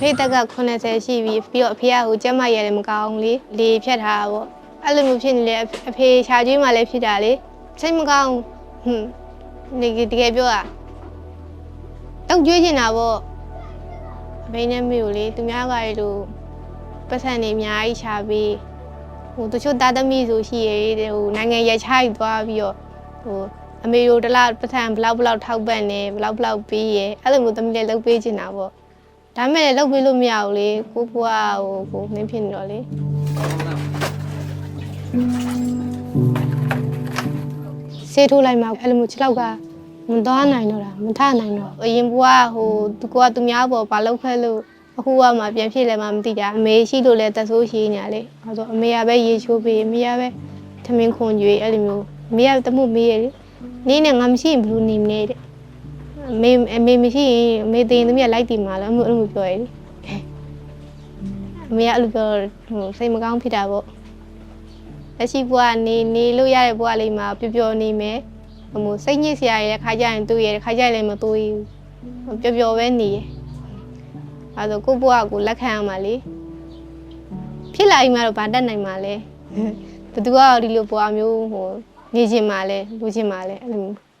ဖေတက်က80ရှိပြီပြီးတော့အဖေကဟိုကျက်မရဲလည်းမကောင်းလေလေဖြတ်ထားတာပေါ့အဲ့လိုမျိုးဖြစ်နေလေအဖေရှာကျွေးမှလည်းဖြစ်တာလေစိတ်မကောင်းဟွန်းနေတကယ်ပြောတာတော့ကျွေးချင်တာပေါ့အဖေနဲ့မေကိုလေသူများကလေလို့ပတ်စံနေအများကြီးရှာပြီးဟိုတချို့တာသမီဆိုရှိရဲဟိုနိုင်ငံရခြားယူသွားပြီးတော့ဟိုအမေတို့တစ်လားပတ်စံဘလောက်ဘလောက်ထောက်ပံ့နေဘလောက်ဘလောက်ပေးရဲအဲ့လိုမျိုးသမီးလည်းလုပ်ပေးချင်တာပေါ့ ဒါမဲ့လည်းလုပ်ပေးလို့မရဘူးလေကိုကိုကဟိုကိုမင်းဖြစ်နေတော့လေဆေးထိုးလိုက်မှအဲ့လိုမျိုးခြေလောက်ကမသွားနိုင်တော့တာမထနိုင်တော့အရင်ဘွားဟိုသူကသူများပေါ်ဘာလုပ်ခဲ့လို့အခုကမှပြန်ဖြစ်လဲမှမသိတာအမေရှိလို့လဲတက်ဆိုးရှိနေရလေအဲဆိုအမေကပဲရေချိုးပေးအမေကပဲထမင်းခွန်ကြွေအဲ့လိုမျိုးအမေကတမှုမေးရလေနင်းနဲ့ငါမရှိရင်ဘယ်လိုနေမလဲတဲ့ အမေအမေမရှိရင်အမေတင်သမီးကလိုက်တည်မှာလားအမေအဲ့လိုမျိုးပြောရည်အမေကအဲ့လိုပြောတော့ဟိုစိတ်မကောင်းဖြစ်တာပေါ့လက်ရှိဘွားကနေနေလို့ရတဲ့ဘွားလေးမှာပျော်ပျော်နေမယ်ဟိုစိတ်ညစ်စရာရယ်ခါကြရင်တွေ့ရယ်ခါကြရင်လည်းမတွေ့ဘူးပျော်ပျော်ပဲနေရယ်အဲဒါကိုယ့်ဘွားကိုလက်ခံရမှာလေဖြစ်လာရင်မှတော့ဗာတက်နိုင်မှာလဲဘယ်သူကဒီလိုဘွားမျိုးဟိုနေချင်မှာလဲလူချင်မှာလဲအဲ့လိုမျိုး